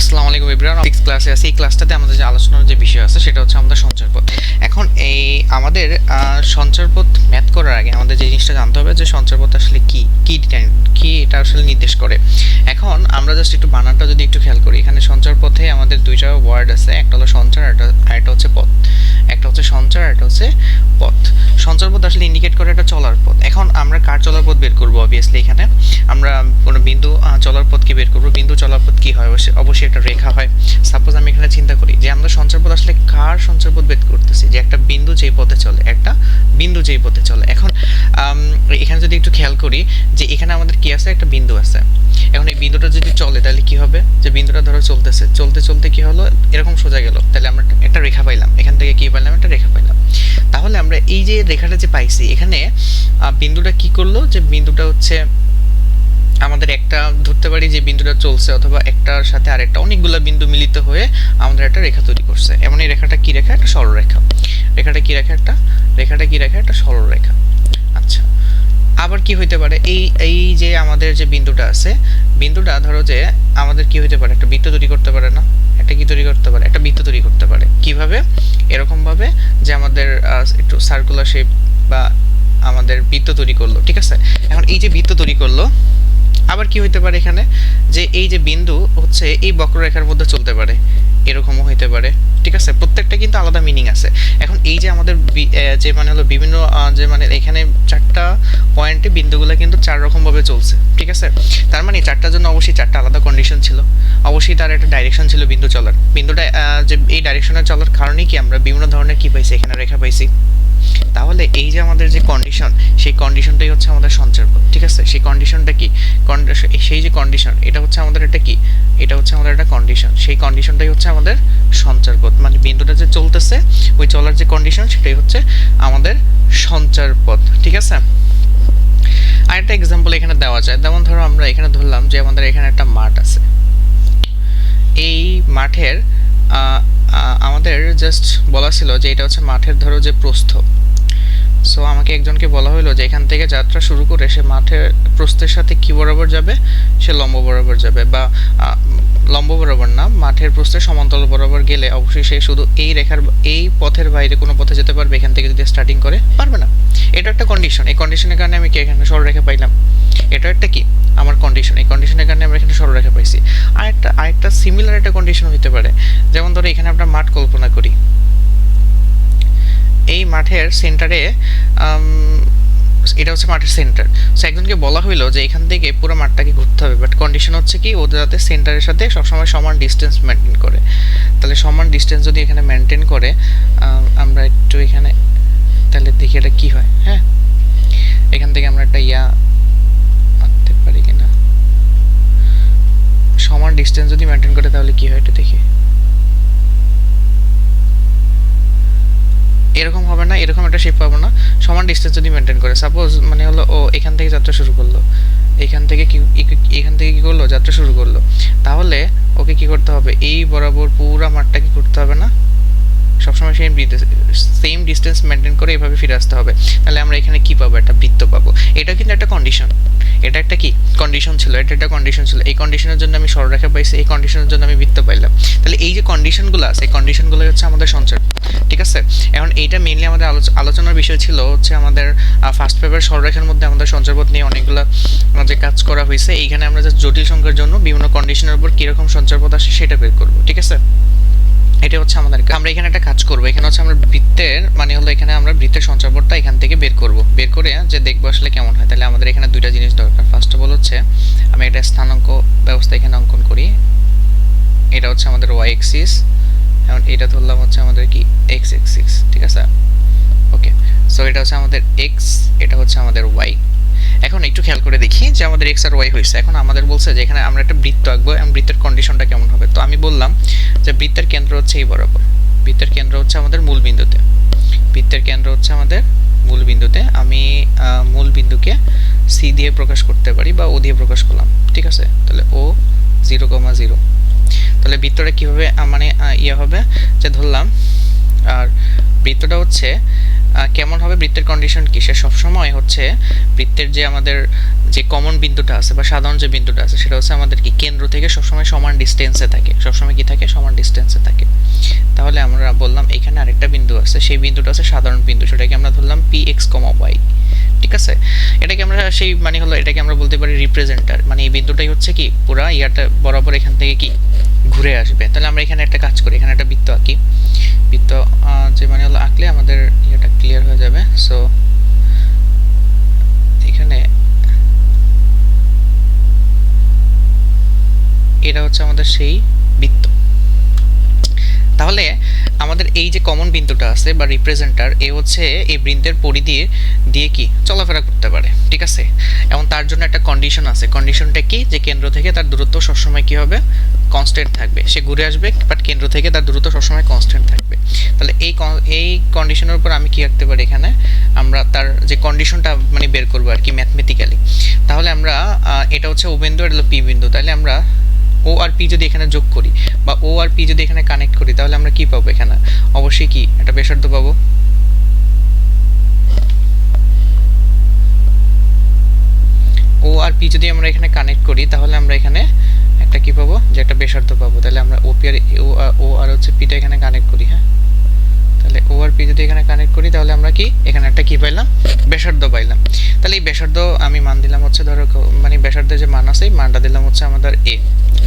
আসসালামু আলাইকুম everyone. Six ক্লাসে আছে। এই ক্লাসটাতে আমাদের যে আলোচনার যে বিষয় আছে সেটা হচ্ছে আমাদের সঞ্চয়পদ এখন এই আমাদের আহ, সঞ্চয়পদ ম্যাথ করার আগে আমাদের যে জিনিসটা জানতে হবে যে সঞ্চয়পদ আসলে কি? কি কি এটা আসলে নির্দেশ করে? এখন আমরা জাস্ট একটু বানানটা যদি একটু খেয়াল করি এখানে সঞ্চয় পথে আমাদের দুইটা ওয়ার্ড আছে। একটা হলো সঞ্চয় আর একটা- হচ্ছে পথ। একটা হচ্ছে সঞ্চয় আর একটা হচ্ছে পথ। সঞ্চয় পথ আসলে ইন্ডিকেট করে একটা চলার পথ। এখন আমরা কার চলার পথ বের করব অবভিয়াসলি এখানে? আমরা কোনো বিন্দু চলার পথ কি বের করব। বিন্দু চলার পথ কি হয়? অবশ্যই একটা রেখা হয়। সাপোজ আমি এখানে চিন্তা করি যে, আমরা সঞ্চয় পথ আসলে কার সঞ্চয় পথ বের করতেছি? যে একটা বিন্দু যেই পথে চলে, একটা বিন্দু যেই পথে চলে। এখন এখানে যদি একটু খেয়াল করি যে, এখানে আমাদের কি আছে? একটা বিন্দু আছে। এখন এই বিন্দুটা যদি চলে, তাহলে কি হবে? যে বিন্দুটা ধরো চলতেছে। চলতে চলতে কি হলো? এরকম সোজা গেল। তাহলে আমরা একটা রেখা পাইলাম। এখান থেকে কি পাইলাম? একটা রেখা পাইলাম। তাহলে আমরা এই যে রেখাটা যে পাইছি, এখানে বিন্দুটা কি করল? যে বিন্দুটা হচ্ছে আমাদের একটা ধরতে পারি যে বিন্দুটা চলছে অথবা একটার সাথে আরেকটা, অনেকগুলো বিন্দু মিলিত হয়ে আমাদের একটা রেখা তৈরি করছে। এমন এই রেখাটা কি রেখা? একটা সরলরেখা রেখাটা কি রেখা? একটা রেখাটা কি রেখা? একটা সরলরেখা আচ্ছা। আবার কি হইতে পারে? এই এই যে আমাদের যে বিন্দুটা আছে, বিন্দুটা ধরো যে আমাদের কি হইতে পারে? একটা বৃত্ত তৈরি করতে পারে না। একটা কি তৈরি করতে পারে? একটা বৃত্ত তৈরি করতে পারে। কীভাবে? এরকম ভাবে যে আমাদের একটু সার্কুলার শেপ বা আমাদের বৃত্ত তৈরি করল, ঠিক আছে? এখন এই যে বৃত্ত তৈরি করল আবার কি হইতে পারে এখানে? যে এই যে বিন্দু হচ্ছে এই বক্ররেখার মধ্যে চলতে পারে। এরকমও হইতে পারে। ঠিক আছে? প্রত্যেকটা কিন্তু আলাদা মিনিং আছে। এখন এই যে আমাদের যে মানে হলো বিভিন্ন যে মানে এখানে চারটা পয়েন্টে বিন্দুগুলো কিন্তু চার রকমভাবে চলছে। ঠিক আছে? তার মানে চারটার জন্য অবশ্যই চারটা আলাদা কন্ডিশন ছিল। অবশ্যই তার একটা ডাইরেকশন ছিল বিন্দু চলার। বিন্দুটা যে এই ডাইরেকশনে চলার কারণেই কি আমরা বিভিন্ন ধরনের কী পাইছি? এখানে রেখা পাইছি। তাহলে এই যে আমাদের যে কন্ডিশন সেই কন্ডিশনটাই হচ্ছে আমাদের সঞ্চার পথ, ঠিক আছে? সেই কন্ডিশনটা কি? সেই যে কন্ডিশন এটা হচ্ছে আমাদের একটা কি? এটা হচ্ছে আমাদের একটা কন্ডিশন সেই কন্ডিশনটাই হচ্ছে আমাদের সঞ্চার পথ। মানে বিন্দুটা যে চলতেছে, ওই চলার যে কন্ডিশন সেটাই হচ্ছে আমাদের সঞ্চার পথ, ঠিক আছে? আরেকটা এক্সাম্পল এখানে দেওয়া যায়। যেমন ধরো আমরা এখানে ধরলাম যে আমাদের এখানে একটা মাঠ আছে। এই মাঠের আমাদের জাস্ট বলা ছিল যে এটা হচ্ছে মাঠের ধরো যে প্রস্থ। সো আমাকে একজনকে বলা হলো যে এখান থেকে যাত্রা শুরু করে সে মাঠের প্রস্থের সাথে কি বরাবর যাবে? সে লম্ব বরাবর যাবে বা লম্ব বরাবর না, মাঠের প্রস্থের সমান্তরাল বরাবর গেলে অবশ্যই সে শুধু এই রেখার, এই পথের বাইরে কোনো পথে যেতে পারবে, এখান থেকে যদি স্টার্টিং করে, পারবে না। এটা একটা কন্ডিশন এই কন্ডিশনের কারণে আমি কি এখানে সরলরেখা পাইলাম? এটা একটা কি? আমার কন্ডিশন এই কন্ডিশনের কারণে আমরা এখানে সরলরেখা পাইছি। আরেকটা আরেকটা সিমিলার একটা কন্ডিশন হতে পারে। যেমন ধরো এখানে আমরা মাঠ কল্পনা করি। এই মাঠের সেন্টারে এটা হচ্ছে মাঠের সেন্টার সো একজনকে বলা হইল যে এখান থেকে পুরো মাঠটাকে ঘুরতে হবে বাট কন্ডিশন হচ্ছে কি, ওদের যাতে সেন্টারের সাথে সবসময় সমান ডিস্টেন্স মেনটেন করে। তাহলে সমান ডিস্টেন্স যদি এখানে মেনটেন করে আমরা একটু এখানে, তাহলে দেখি এটা কি হয় হ্যাঁ? এখান থেকে আমরা একটা ইয়া আনতে পারি কিনা? সমান ডিস্টেন্স যদি মেনটেন করে, তাহলে কি হয় একটু দেখি। এরকম হবে না, এরকম একটা শেপ পাবো না। সমান ডিস্টেন্স যদি মেনটেন করে। সাপোজ মানে হলো ও এখান থেকে যাত্রা শুরু করল। এখান থেকে কি এখান থেকে কী করল? যাত্রা শুরু করল। তাহলে ওকে কি করতে হবে? এই বরাবর পুরো মাঠটা কি করতে হবে না? সবসময় সেম সেম ডিস্টেন্স মেনটেন করে এভাবে ফিরে আসতে হবে। তাহলে আমরা এখানে কি পাবো? একটা বৃত্ত পাবো। এটা কিন্তু একটা কন্ডিশন এটা একটা কি? কন্ডিশন ছিল। এটা একটা কন্ডিশন ছিল। এই কন্ডিশনের জন্য আমি সরলরেখা পাইছি। এই কন্ডিশনের জন্য আমি বৃত্ত পাইলাম। তাহলে এই যে কন্ডিশনগুলো আছে, এই কন্ডিশনগুলো হচ্ছে আমাদের সঞ্চয় ঠিক আছে? এখন এইটা মেইনলি আমাদের আলোচ- আলোচনার বিষয় ছিল হচ্ছে আমাদের ফার্স্ট পেপার সরলরেখার মধ্যে আমাদের সঞ্চয়পথ নিয়ে অনেকগুলো যে কাজ করা হয়েছে এইখানে আমরা যে জটিল সংখ্যার জন্য বিভিন্ন কন্ডিশনের উপর কীরকম সঞ্চয়পথ আসে সেটা বের করব। ঠিক আছে? এটা হচ্ছে আমাদের আমরা এখানে একটা কাজ করব। এখানে হচ্ছে আমরা বৃত্তের মানে হলো এখানে আমরা বৃত্তের সঞ্চয়পথটা এখান থেকে বের করব। বের করে যে দেখব আসলে কেমন হয়। তাহলে আমাদের এখানে দুইটা জিনিস দরকার। ফার্স্ট অফ অল হচ্ছে, আমি একটা স্থানাঙ্ক ব্যবস্থা এখানে অঙ্কন করি। এটা হচ্ছে আমাদের ওয়াই এক্সিস এখন এটা ধরলাম হচ্ছে আমাদের কি? এক্স এক্সিস ঠিক আছে? ওকে সো এটা হচ্ছে আমাদের এক্স এটা হচ্ছে আমাদের ওয়াই এখন একটু খেয়াল করে দেখি যে আমাদের এক্স আর ওয়াই হয়েছে। এখন আমাদের বলছে যে এখানে আমরা একটা বৃত্ত আঁকবো এবং বৃত্তের কন্ডিশনটা কেমন হবে? তো আমি বললাম যে বৃত্তের কেন্দ্র হচ্ছে এই বরাবর। বৃত্তের কেন্দ্র হচ্ছে আমাদের মূল বিন্দুতে। বৃত্তের কেন্দ্র হচ্ছে আমাদের মূল বিন্দুতে। আমি মূল বিন্দুকে সি দিয়ে প্রকাশ করতে পারি বা ও দিয়ে প্রকাশ করলাম। ঠিক আছে? তাহলে ও জিরো কমা জিরো তাহলে বৃত্তটা কীভাবে মানে ইয়ে হবে? যে ধরলাম, আর বৃত্তটা হচ্ছে কেমন হবে বৃত্তের কন্ডিশন কি? সে সবসময় হচ্ছে বৃত্তের যে আমাদের যে কমন বিন্দুটা আছে বা সাধারণ যে বিন্দুটা আছে, সেটা হচ্ছে আমাদের কি কেন্দ্র থেকে সবসময় সমান ডিস্টেন্সে থাকে। সবসময় কি থাকে? সমান ডিস্টেন্সে থাকে। তাহলে আমরা বললাম এখানে আরেকটা বিন্দু আছে, সেই বিন্দুটা আছে সাধারণ বিন্দু। সেটাকে আমরা ধরলাম পি এক্স কমা ওয়াই ঠিক আছে? এটাকে আমরা সেই মানে হলো, এটাকে আমরা বলতে পারি রিপ্রেজেন্টার মানে এই বিন্দুটাই হচ্ছে কি? পুরা ইয়াটা বরাবর এখান থেকে কি ঘুরে আসবে। তাহলে আমরা এখানে একটা কাজ করি, এখানে একটা বৃত্ত আঁকি। বৃত্ত যে মানে হলো আঁকলে আমাদের ইয়েটা ক্লিয়ার হয়ে যাবে। সো এখানে এটা হচ্ছে আমাদের সেই বৃত্ত। তাহলে আমাদের এই যে কমন বিন্দুটা আছে বা রিপ্রেজেন্টার এ হচ্ছে এই বৃন্দের পরিধি দিয়ে কি চলাফেরা করতে পারে, ঠিক আছে? এবং তার জন্য একটা কন্ডিশন আছে। কন্ডিশনটা কি? যে কেন্দ্র থেকে তার দূরত্ব সবসময় কি হবে? কনস্ট্যান্ট থাকবে। সে ঘুরে আসবে বাট কেন্দ্র থেকে তার দূরত্ব সবসময় কনস্ট্যান্ট থাকবে। তাহলে এই এই কন্ডিশনের উপর আমি কি রাখতে পারি এখানে? আমরা তার যে কন্ডিশনটা মানে বের করব আর কি ম্যাথমেটিক্যালি তাহলে আমরা এটা হচ্ছে ও বিন্দু এটা হলো পি বিন্দু। তাহলে আমরা ও আর পি যদি এখানে যোগ করি বা ও আর পি যদি এখানে কানেক্ট করি, তাহলে আমরা কি পাবো এখানে? অবশ্যই কি? একটা ব্যাসার্ধ পাবো। ও আর পি যদি আমরা এখানে কানেক্ট করি, তাহলে আমরা এখানে একটা কি পাবো? যে একটা ব্যাসার্ধ পাবো। তাহলে আমরা ও পি আর ও আর- ও আর হচ্ছে পিটা এখানে কানেক্ট করি হ্যাঁ? পি যদি এখানে কানেক্ট করি, তাহলে আমরা কি? এখানে একটা কি পাইলাম? ব্যাসার্ধ পাইলাম। তাহলে এই ব্যাসার্ধ আমি মান দিলাম হচ্ছে ধরো মানে ব্যাসার্ধের যে মান আছে, এই মানটা দিলাম হচ্ছে আমাদের এ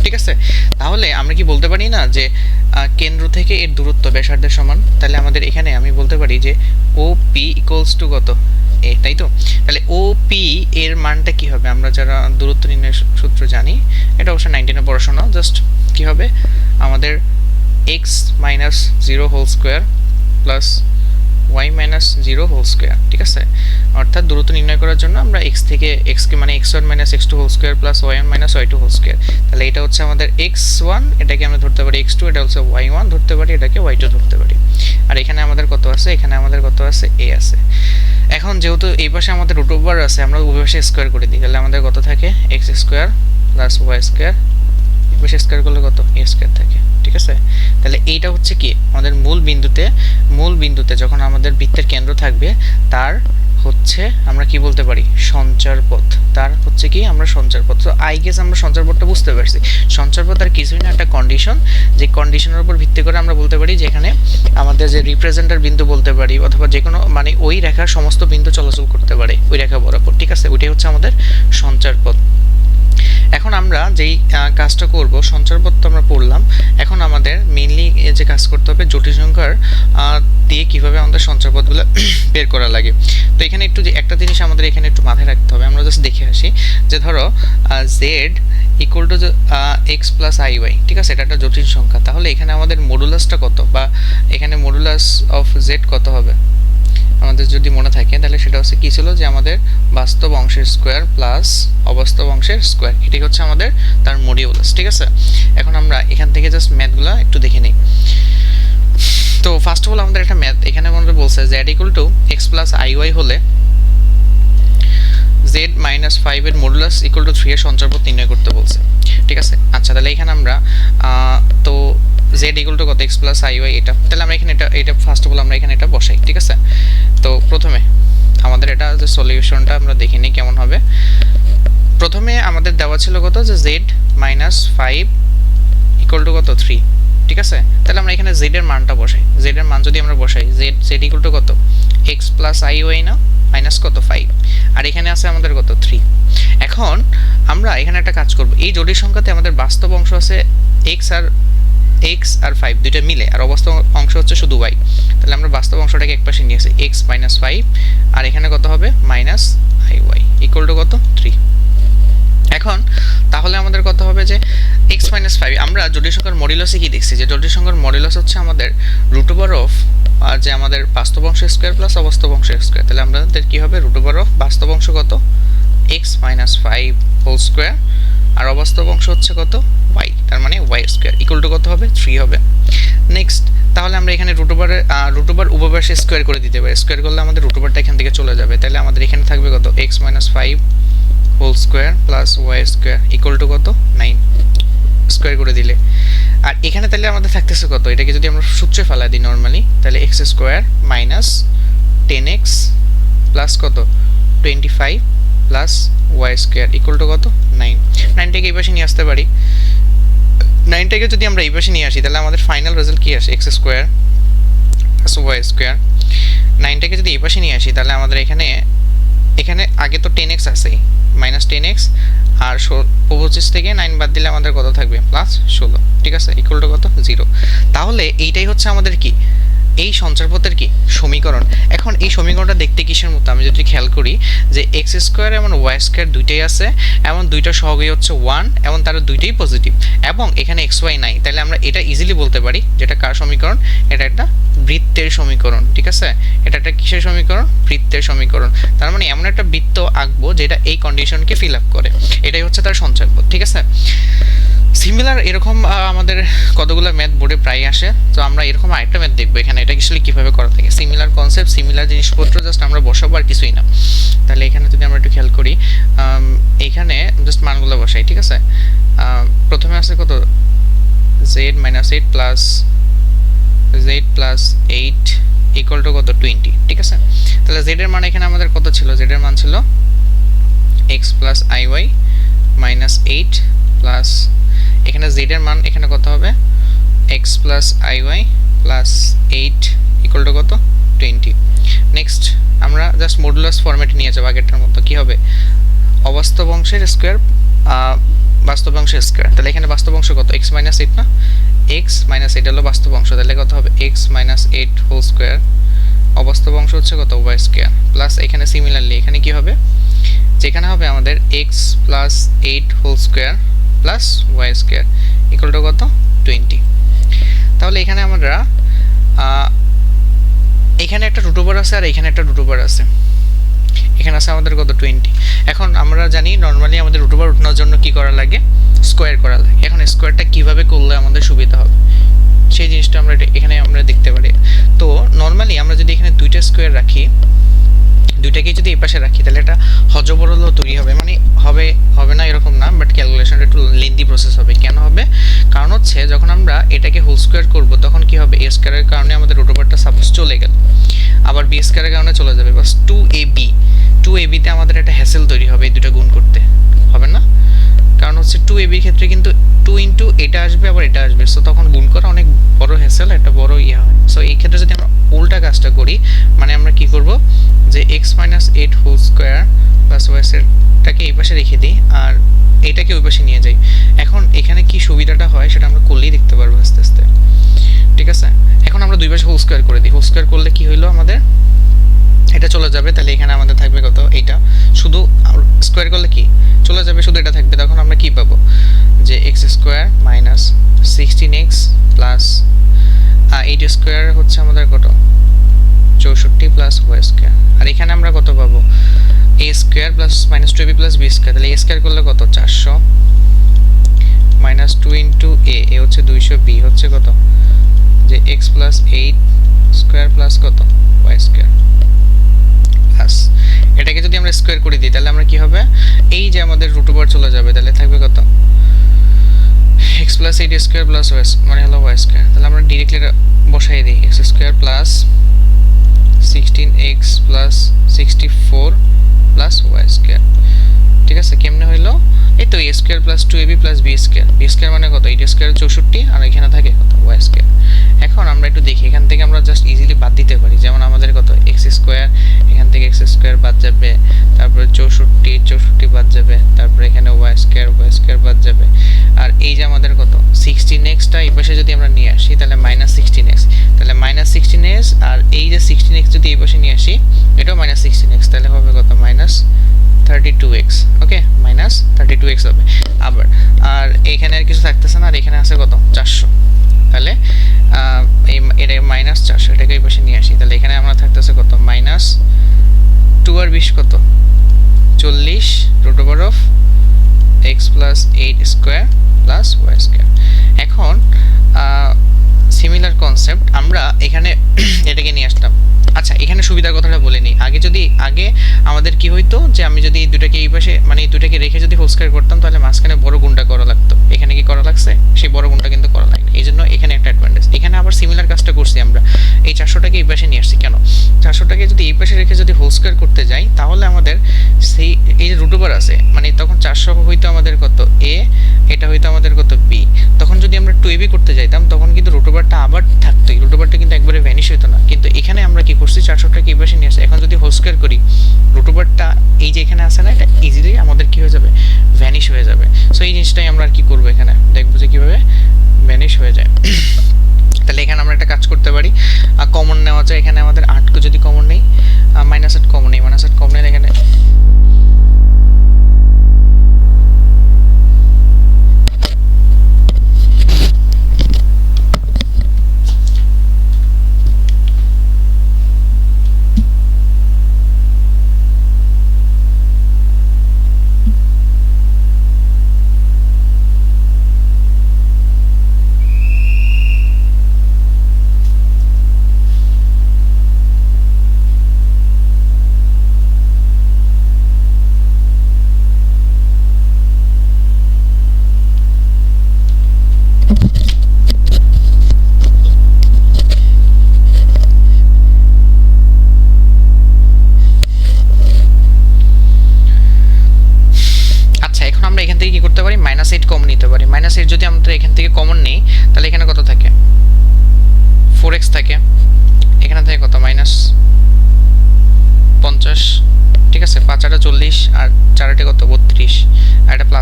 ঠিক আছে? তাহলে আমরা কি বলতে পারি না যে কেন্দ্র থেকে এর দূরত্ব ব্যাসার্ধের সমান? তাহলে আমাদের এখানে আমি বলতে পারি যে ও পি ইকুয়ালস টু কত? এ তাই তো? তাহলে ও পি এর মানটা কি হবে? আমরা যারা দূরত্ব নির্ণয় সূত্র জানি, এটা অবশ্য নাইনটিনে পড়াশোনা জাস্ট কি হবে? আমাদের X minus zero whole square plus Y minus zero whole square ঠিক আছে? অর্থাৎ দূরত্ব নির্ণয় করার জন্য আমরা এক্স থেকে এক্সকে মানে X one minus X two whole square plus Y one minus Y two whole square তাহলে এটা হচ্ছে আমাদের এক্স ওয়ান এটাকে আমরা ধরতে পারি এক্স টু এটা হচ্ছে ওয়াই ওয়ান ধরতে পারি এটাকে ওয়াই টু ধরতে পারি। আর এখানে আমাদের কত আছে? এখানে আমাদের কত আছে? এ আছে। এখন যেহেতু এই পাশে আমাদের রুট ওভার আছে, আমরা উভয় পাশে স্কোয়ার করে দিই। তাহলে আমাদের কত থাকে? X square plus Y square এই পাশে স্কোয়ার করলে কত? এ স্কোয়ার থাকে। ঠিক আছে? তাহলে এইটা হচ্ছে কি? আমাদের মূল বিন্দুতে মূল বিন্দুতে যখন আমাদের বৃত্তের কেন্দ্র থাকবে, তার হচ্ছে আমরা কি বলতে পারি? সঞ্চার পথ। তার হচ্ছে কি? আমরা সঞ্চার পথ। তো আই গেস আমরা সঞ্চার পথটা বুঝতে পারছি। সঞ্চার পথ আর কিছুই না, একটা কন্ডিশন যে কন্ডিশনের উপর ভিত্তি করে আমরা বলতে পারি যে এখানে আমাদের যে রিপ্রেজেন্টার বিন্দু বলতে পারি, অথবা যে কোনো মানে ওই রেখার সমস্ত বিন্দু চলাচল করতে পারে, ওই রেখা বরাবর। ঠিক আছে? ওইটাই হচ্ছে আমাদের সঞ্চার পথ। এখন আমরা যেই কাজটা করব সঞ্চারপথ তো আমরা পড়লাম, এখন আমাদের মেইনলি যে কাজ করতে হবে, জটিল সংখ্যার দিয়ে কীভাবে আমাদের সঞ্চারপথগুলো বের করা লাগে। তো এখানে একটু একটা জিনিস আমাদের এখানে একটু মাথায় রাখতে হবে, আমরা জাস্ট দেখে আসি, যে ধরো Z equal to X plus I Y ঠিক আছে? এটা একটা জটিল সংখ্যা। তাহলে এখানে আমাদের মডুলাসটা কত? বা এখানে মডুলাস অফ জেড কত হবে? আমাদের যদি মনে থাকে, তাহলে সেটা হচ্ছে কি ছিল যে আমাদের বাস্তব অংশের স্কোয়ার প্লাস অবাস্তব অংশের স্কোয়ার এটি হচ্ছে আমাদের তার মডিউলাস ঠিক আছে? এখন আমরা এখান থেকে জাস্ট ম্যাথগুলো একটু দেখে নিই। তো ফার্স্ট অফ অল আমাদের একটা ম্যাথ এখানে আমাদের বলছে Z equal to X plus I Y হলে জেড মাইনাস ফাইভের মডুলাস ইকুয়াল টু থ্রি এর সঞ্চারপথ নির্ণয় করতে বলছে। ঠিক আছে? আচ্ছা তাহলে এখানে আমরা তো জেড ইকুয়াল টু কত? এক্স প্লাস আই ওয়াই এটা। তাহলে আমরা এখানে এটা এটা ফার্স্ট অফ অল আমরা এখানে এটা বসাই, ঠিক আছে? তো প্রথমে আমাদের এটা যে সলিউশনটা আমরা দেখে নিই কেমন হবে। প্রথমে আমাদের দেওয়া ছিল কত? যে Z minus five equal to কত? থ্রি ঠিক আছে? তাহলে আমরা এখানে জেড এর মানটা বসাই। জেড এর মান যদি আমরা বসাই জেড জেড ইকুয়াল টু কত? এক্স প্লাস আই ওয়াই না? মাইনাস কত? ফাইভ আর এখানে আছে আমাদের কত? থ্রি এখন আমরা এখানে একটা কাজ করব। এই জটিল সংখ্যাতে আমাদের বাস্তব অংশ আছে এক্স আর এক্স আর ফাইভ দুইটা মিলে। আর অবাস্তব অংশ হচ্ছে শুধু ওয়াই তাহলে আমরা বাস্তব অংশটাকে একপাশে নিয়ে আসি। এক্স মাইনাস ফাইভ আর এখানে কত হবে? Minus I Y equal to কত? থ্রি এখন, তাহলে আমাদের কত হবে যে এক্স মাইনাস ফাইভ আমরা জটিল সংখ্যার মডিউলাসে কি দেখছি? যে জটিল সংখ্যার মডিউলাস হচ্ছে আমাদের রুট ওভার অফ আর যে আমাদের বাস্তব অংশ স্কোয়ার প্লাস অবাস্তব অংশ স্কোয়ার তাহলে আমাদের কী হবে? রুট ওভার অফ বাস্তব অংশ কত? X minus five whole square আর অবাস্তব অংশ হচ্ছে কত? ওয়াই তার মানে ওয়াই স্কোয়ার ইকুয়াল টু কত হবে? থ্রি হবে। নেক্সট তাহলে আমরা এখানে রুট রুটোবার উপবাসে স্কোয়ার করে দিতে পারি। স্কোয়ার করলে আমাদের রুটোবারটা এখান থেকে চলে যাবে। তাহলে আমাদের এখানে থাকবে কত? X minus five whole square plus Y square equal to কত? নাইন স্কোয়ার করে দিলে। আর এখানে তাহলে আমাদের থাকতেছে কত? এটাকে যদি আমরা সূত্রে ফেলা দিই নর্মালি তাহলে X square minus ten X plus কত? Twenty five plus Y square equal to কত? নাইন নাইনটাকে এই পাশে নিয়ে আসতে পারি। নাইনটাকে যদি আমরা এই পাশে নিয়ে আসি, তাহলে আমাদের ফাইনাল রেজাল্ট কী আসে? X square plus Y square নাইনটাকে যদি এই পাশে নিয়ে আসি, তাহলে আমাদের এখানে এখানে আগে তো টেন এক্স আছেই। মাইনাস টেন এক্স আর পঁচিশ থেকে নাইন বাদ দিলে আমাদের কত থাকবে? প্লাস ষোলো। ঠিক আছে? ইকুয়াল টু কত? জিরো তাহলে এইটাই হচ্ছে আমাদের কি? এই সঞ্চারপথের কি সমীকরণ? এখন এই সমীকরণটা দেখতে কিসের মতো? আমি যদি খেয়াল করি যে এক্স স্কোয়ার এবং ওয়াই স্কোয়ার দুইটাই আছে এবং দুইটা সহগই হচ্ছে ওয়ান এবং তার দুইটাই পজিটিভ এবং এখানে এক্স ওয়াই নাই, তাহলে আমরা এটা ইজিলি বলতে পারি যেটা কার সমীকরণ? এটা একটা বৃত্তের সমীকরণ, ঠিক আছে? এটা একটা কিসের সমীকরণ? বৃত্তের সমীকরণ। তার মানে এমন একটা বৃত্ত আঁকবো যেটা এই কন্ডিশনকে ফিল আপ করে। এটাই হচ্ছে তার সঞ্চারপথ, ঠিক আছে? সিমিলার এরকম আমাদের কতগুলো ম্যাথ বোর্ডে প্রায় আসে। তো আমরা এরকম আরেকটা ম্যাথ দেখব এখানে, এটা আসলে কীভাবে করা থাকে। সিমিলার কনসেপ্ট সিমিলার জিনিসপত্র জাস্ট আমরা বসাবো আর কিছুই না। তাহলে এখানে যদি আমরা একটু খেয়াল করি এইখানে জাস্ট মানগুলো বসাই, ঠিক আছে? প্রথমে আছে কত? Z minus eight plus Z plus eight equal to কত? টোয়েন্টি ঠিক আছে? তাহলে জেডের মান এখানে আমাদের কত ছিল? জেডের মান ছিল X plus I Y minus eight plus এখানে জেড এর মান এখানে কত হবে? X plus I Y plus eight equal to কত? টোয়েন্টি নেক্সট আমরা জাস্ট মডুলাস ফরম্যাটে নিয়ে যাব আগেরটার মতো। কী হবে? অবাস্তব অংশের স্কোয়ার বাস্তব অংশের স্কোয়ার তাহলে এখানে বাস্তব অংশ কত? এক্স মাইনাস এইট না? এক্স মাইনাস এইট হলো বাস্তব অংশ। তাহলে কত হবে? X minus eight whole square অবাস্তব অংশ হচ্ছে কত? ওয়াই স্কোয়ার প্লাস এখানে সিমিলারলি এখানে কি হবে? যেখানে হবে আমাদের X plus eight whole square plus Y square equal to কত? টোয়েন্টি তাহলে এখানে আমরা এখানে একটা রুট আছে আর এখানে একটা রুট আছে। এখানে আছে আমাদের কত? টোয়েন্টি এখন আমরা জানি নর্মালি আমাদের রুট উঠানোর জন্য কি করা লাগে? স্কোয়ার করা লাগে। এখন স্কোয়ারটা কীভাবে করলে আমাদের সুবিধা হবে? সেই জিনিসটা আমরা এখানে আমরা দেখতে পারি। তো নর্মালি আমরা যদি এখানে দুইটা স্কোয়ার রাখি দুইটাকে যদি এই পাশে রাখি, তাহলে এটা হজবরল তৈরি হবে। মানে হবে হবে না এরকম না বাট ক্যালকুলেশনটা একটু লেন্দি প্রসেস হবে। কেন হবে? কারণ হচ্ছে, যখন আমরা এটাকে হোল স্কোয়ার করব, তখন কি হবে? এ স্কোয়ারের কারণে আমাদের রোটোবারটা সাপোজ চলে গেল। আবার বি স্কোয়ারের কারণে চলে যাবে। বাস two A B two A বিতে আমাদের একটা হ্যাসেল তৈরি হবে এই দুটো গুণ করতে। হবে না? কারণ হচ্ছে টু এ বির ক্ষেত্রে কিন্তু টু ইন্টু এটা আসবে, আবার এটা আসবে। সো তখন গুণ করা অনেক বড় হ্যাসেল একটা বড় ইয়ে হয়। সো এই ক্ষেত্রে যদি আমরা উল্টা কাজটা করি মানে আমরা কি করব? যে X minus eight whole square plus ওয়াইসেরটাকে এই পাশে রেখে দিই, আর এটাকে ওই পাশে নিয়ে যাই। এখন এখানে কি সুবিধাটা হয় সেটা আমরা করলেই দেখতে পারব আস্তে আস্তে। ঠিক আছে? এখন আমরা দুই পাশে হোল স্কোয়ার করে দিই। হোল স্কোয়ার করলে কি হইল আমাদের? এটা চলে যাবে, তাহলে এখানে আমাদের থাকবে কত? এইটা। শুধু স্কোয়ার করলে কি? চলে যাবে, শুধু এটা থাকবে। তখন আমরা কি পাবো? যে X square minus sixteen X plus eight square হচ্ছে আমাদের কত? চৌষট্টি প্লাস ওয়াই স্কোয়ার আর এখানে আমরা কত পাবো? A square plus minus two B plus B square তাহলে এ স্কোয়ার করলে কত? চারশো। Minus two into A A হচ্ছে দুইশো বি হচ্ছে কত? যে X plus eight square plus কত? ওয়াই স্কোয়ার প্লাস এটাকে যদি আমরা স্কোয়ার করে দিই, তাহলে আমরা কি হবে? এই যে আমাদের রুট ওভার চলে যাবে, তাহলে থাকবে কত? X plus eight square plus Y মানে হলো ওয়াই স্কোয়ার তাহলে আমরা ডিরেক্টলি বসাই দিই X square plus sixteen X plus sixty four plus Y square ঠিক আছে, কেমনে হইল? এই তো A square plus two A B plus B square B square মানে কত? এইট স্কোয়ার চৌষট্টি, আর এখানে থাকে কত? ওয়াই স্কোয়ার এখন আমরা একটু দেখি, এখান থেকে আমরা জাস্ট ইজিলি বাদ দিতে পারি। যেমন আমাদের কত? এক্স স্কোয়ার এখান থেকে এক্স স্কোয়ার বাদ যাবে। তারপরে চৌষট্টি চৌষট্টি বাদ যাবে। তারপরে এখানে ওয়াই স্কোয়ার ওয়াই স্কোয়ার বাদ যাবে। আর এই যে আমাদের কত? সিক্সটিন এক্সটা এই পাশে যদি আমরা নিয়ে আসি, তাহলে মাইনাস সিক্সটিন এক্স তাহলে মাইনাস সিক্সটিন এক্স আর এই যে সিক্সটিন এক্স যদি এই পাশে নিয়ে আসি, এটাও মাইনাস সিক্সটিন এক্স তাহলে হবে কত? Minus thirty two X okay minus thirty two X হবে। আবার, আর এখানে আর কিছু থাকতেছে না, আর এখানে আছে কত? চারশো। তাহলে এই এটা মাইনাস চারশো, এটাকে এই পাশে নিয়ে আসি। তাহলে এখানে আমরা থাকতেছে কত? মাইনাস টু আর বিশ কত? চল্লিশ root over of X plus eight square plus Y square এখন সিমিলার কনসেপ্ট আমরা এখানে আচ্ছা এখানে সুবিধার কথাটা বলে নিই। আগে যদি, আগে আমাদের কি হইতো যে আমি যদি এই দুটাকে এই পাশে মানে এই দুটাকে রেখে যদি হোস্কার করতাম, তাহলে মাঝখানে বড় গুণটা করা লাগতো। এখানে কি করা লাগছে? সেই বড় গুণটা কিন্তু করা লাগে এই জন্য এখানে একটা অ্যাডভান্টেজ এখানে আবার সিমিলার কাজটা করছি আমরা। এই চারশোটাকে এই পাশে নিয়ে আসছি। কেন? চারশোটাকে যদি এই পাশে স্কোয়ার করতে যাই, তাহলে আমাদের সেই, এই যে রুট ওভার আছে মানে তখন চারশো হইতো আমাদের কত? এ এটা হইতো আমাদের কত? বি তখন যদি আমরা টু এবি করতে যাইতাম, তখন কিন্তু রুট ওভারটা আবার থাকতোই। রুট ওভারটা কিন্তু একবারে ভ্যানিশ হইতো না। কিন্তু এখানে আমরা কি করছি? চারশোটাকে এই পাশে নিয়ে আসে? এখন যদি হোল করি রুট ওভারটা এই যে এখানে আসে না, এটা ইজিলি আমাদের কী হয়ে যাবে? ভ্যানিশ হয়ে যাবে। সো এই জিনিসটাই আমরা আর কি করব এখানে? দেখব যে কীভাবে ভ্যানিশ হয়ে যায়। তাহলে এখানে আমরা একটা কাজ করতে পারি। আর কমন নেওয়া যায়। এখানে আমাদের আটকে যদি কমন নেই মাইনাস আট কমন নেই। মাইনাস আট কমন নেই এখানে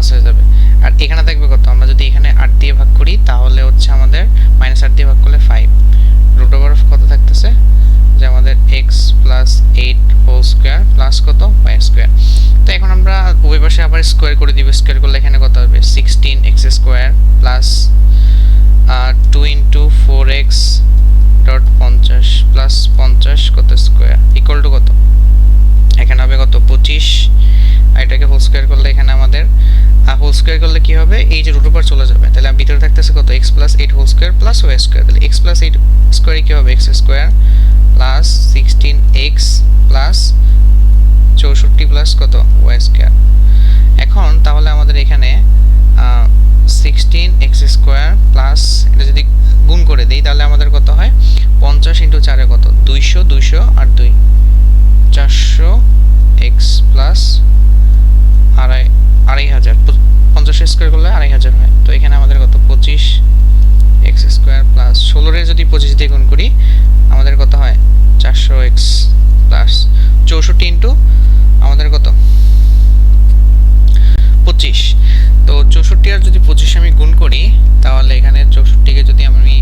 প্লাস হয়ে যাবে। আর এখানে থাকবে কত? আমরা যদি এখানে আট দিয়ে ভাগ করি, তাহলে হচ্ছে আমাদের মাইনাস আট দিয়ে ভাগ করলে ফাইভ রুট ওভার কত থাকতেছে? যে আমাদের X plus eight whole square plus কত? ওয়াই স্কোয়ার তো এখন আমরা উভয় পাশে আবার স্কোয়ার করে দিব। স্কোয়ার করলে এখানে কত হবে? Sixteen X square plus two into four X dot পঞ্চাশ প্লাস পঞ্চাশ কত স্কোয়ার ইকুয়াল টু কত? এখানে হবে কত? পঁচিশ। আর এটাকে হোল স্কোয়ার করলে এখানে আমাদের হোল স্কোয়ার করলে কি হবে? এই যে রুট উপর চলে যাবে। তাহলে ভিতরে থাকতেছে কত? X plus eight whole square plus Y square তাহলে এক্স প্লাস এইট স্কোয়ারে কী হবে? X square plus sixteen X plus চৌষট্টি প্লাস কত? ওয়াই স্কোয়ার এখন তাহলে আমাদের এখানে সিক্সটিন এক্স স্কোয়ার প্লাস এটা যদি গুণ করে দিই, তাহলে আমাদের কত হয়? পঞ্চাশ ইন্টু চারে কত? দুইশো দুইশো আর দুই। চারশো এক্স প্লাস আড়াই আড়াই হাজার। পঞ্চাশ স্কোয়ার করলে আড়াই হাজার হয়। তো এখানে আমাদের কত? পঁচিশ এক্স স্কোয়ার প্লাস ষোলোরে যদি পঁচিশ দিয়ে গুণ করি, আমাদের কত হয়? চারশো এক্স প্লাস চৌষট্টি ইন্টু আমাদের কত? পঁচিশ। তো চৌষট্টি আর যদি পঁচিশ আমি গুণ করি, তাহলে এখানে চৌষট্টিকে যদি আমি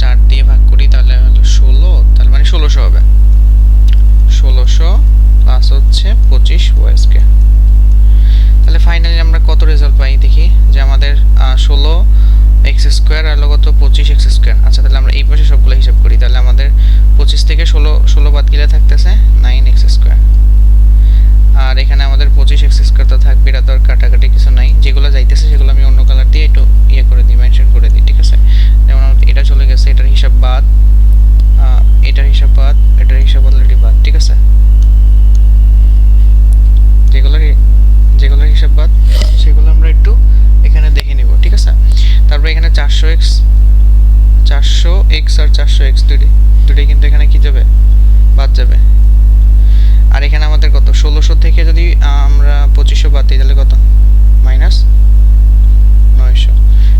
চার দিয়ে ভাগ করি, তাহলে হলো ষোলো। তাহলে মানে ষোলোশো হবে। ষোলোশো প্লাস হচ্ছে পঁচিশ ওয়েসকে তাহলে ফাইনালি আমরা কত রেজাল্ট পাই দেখি? যে আমাদের ষোলো এক্স স্কোয়ার আর কত পঁচিশ এক্স স্কোয়ার আচ্ছা তাহলে আমরা এই পাশে সবগুলো হিসাব করি। তাহলে আমাদের পঁচিশ থেকে ষোলো ষোলো বাদ গেলে থাকতেছে নাইন এক্স স্কোয়ার আর এখানে আমাদের পঁচিশ এক্স স্কোয়ার তো থাকবে, এটা তো আর কাটাকাটি কিছু নাই। যেগুলো যাইতেছে, সেগুলো আমি অন্য কালার দিয়ে একটু ইয়ে করে দিই মেনশন করে দিই, ঠিক আছে? যেমন এটা চলে গেছে, এটার হিসাব বাদ। এক্স চারশো এক্স দুটি। দুটি কিন্তু এখানে কি যাবে? বাদ যাবে। আর এখানে আমাদের কত? ষোলোশো থেকে যদি আমরা পঁচিশশো বাদ দিই, তাহলে কত? মাইনাস নয়শো।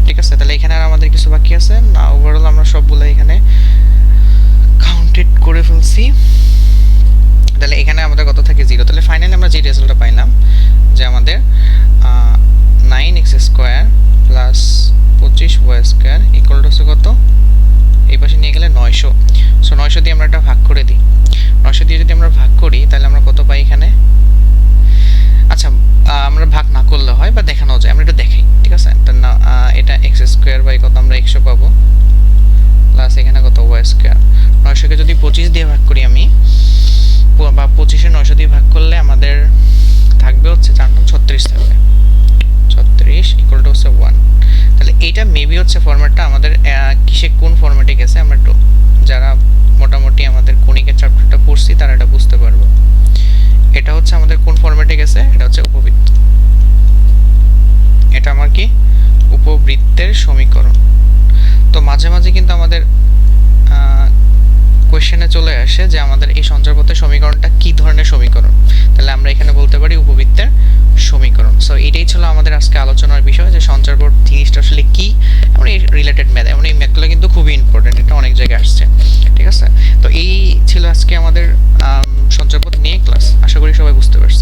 ঠিক আছে, তাহলে এখানে আর আমাদের কিছু বাকি আছে। না ওভারঅল আমরা সবগুলো এখানে কাউন্টেড করে ফেলছি। তাহলে এখানে আমাদের কত থাকে? জিরো তাহলে ফাইনালি আমরা যে রেজাল্টটা পাইলাম, যে আমাদের নাইন এক্স স্কোয়ার প্লাস পঁচিশ ওয়াই স্কোয়ার ইকুয়াল টু কত? পাশে নিয়ে গেলে নয়শো। সো নয়শো দিয়ে আমরা একটা ভাগ করে দিই। নয়শো দিয়ে যদি আমরা ভাগ করি, তাহলে আমরা কত পাই এখানে? আচ্ছা আমরা ভাগ না করলে হয় বা দেখানো যায়, আমরা এটা দেখাই, ঠিক আছে? না এটা এক্স স্কোয়ার বাই কত আমরা একশো পাবো? প্লাস এখানে কত ওয়াই স্কোয়ার নয়শোকে যদি পঁচিশ দিয়ে ভাগ করি আমি, বা পঁচিশে নয়শো দিয়ে ভাগ করলে আমাদের থাকবে হচ্ছে চার নং ছত্রিশ থাকবে। ছত্রিশ ইকুয়াল টু হচ্ছে ওয়ান তাহলে এইটা মেবি হচ্ছে ফর্ম্যাটটা আমাদের কিসে কোন ফর্ম্যাটে গেছে, আমরা একটু যারা মোটামুটি আমাদের কণিকের চ্যাপ্টারটা পড়ছি, তারা এটা বুঝতে পারব। এটা হচ্ছে আমাদের কোন ফর্ম্যাটে গেছে, এটা হচ্ছে উপবৃত্ত। এটা আমার কি? উপবৃত্তের সমীকরণ। তো মাঝে মাঝে কিন্তু আমাদের কোয়েশ্চেনে চলে আসে যে আমাদের এই সঞ্চারপথের সমীকরণটা কি ধরনের সমীকরণ? তাহলে আমরা এখানে বলতে পারি উপবৃত্তের সমীকরণ। সো এটাই ছিল আমাদের আজকে আলোচনার বিষয় যে সঞ্চারপথ জিনিসটা আসলে কী এবং এই রিলেটেড ম্যাথ এমন এই ম্যাথগুলো কিন্তু খুবই ইম্পর্টেন্ট এটা অনেক জায়গায় আসছে। ঠিক আছে? তো এই ছিল আজকে আমাদের আম, সঞ্চারপথ নিয়ে ক্লাস আশা করি সবাই বুঝতে পারছ।